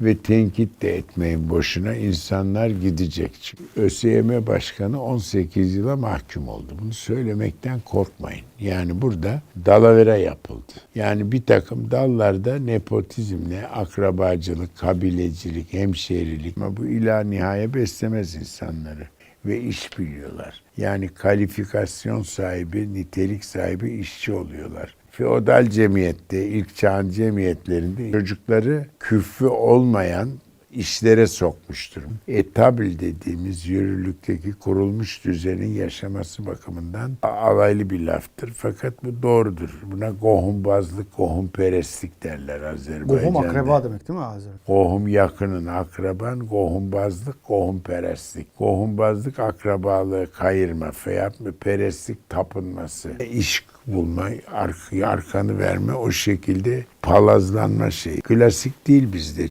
ve tenkit de etmeyin boşuna insanlar gidecek. ÖSYM Başkanı 18 yıla mahkum oldu. Bunu söylemekten korkmayın. Yani burada dalavere yapıldı. Yani bir takım dallarda nepotizmle akrabacılık, kabilecilik, hemşehrilik ama bu ila nihaya beslemez insanları ve iş biliyorlar. Yani kalifikasyon sahibi, nitelik sahibi işçi oluyorlar. Feodal cemiyette, ilk çağın cemiyetlerinde çocukları küfrü olmayan işlere sokmuştur. Etabil dediğimiz yürürlükteki kurulmuş düzenin yaşaması bakımından alaylı bir laftır. Fakat bu doğrudur. Buna gohumbazlık, gohumperestlik derler Azerbaycan'da. Gohum akraba demek değil mi Azeri? Kohum yakının akraban, kohumbazlık, kohumperestlik. Kohumbazlık akrabalığı kayırma, feyat mı perestlik tapınması. E, iş bulma, ark, arkanı verme o şekilde palazlanma şey. Klasik değil bizde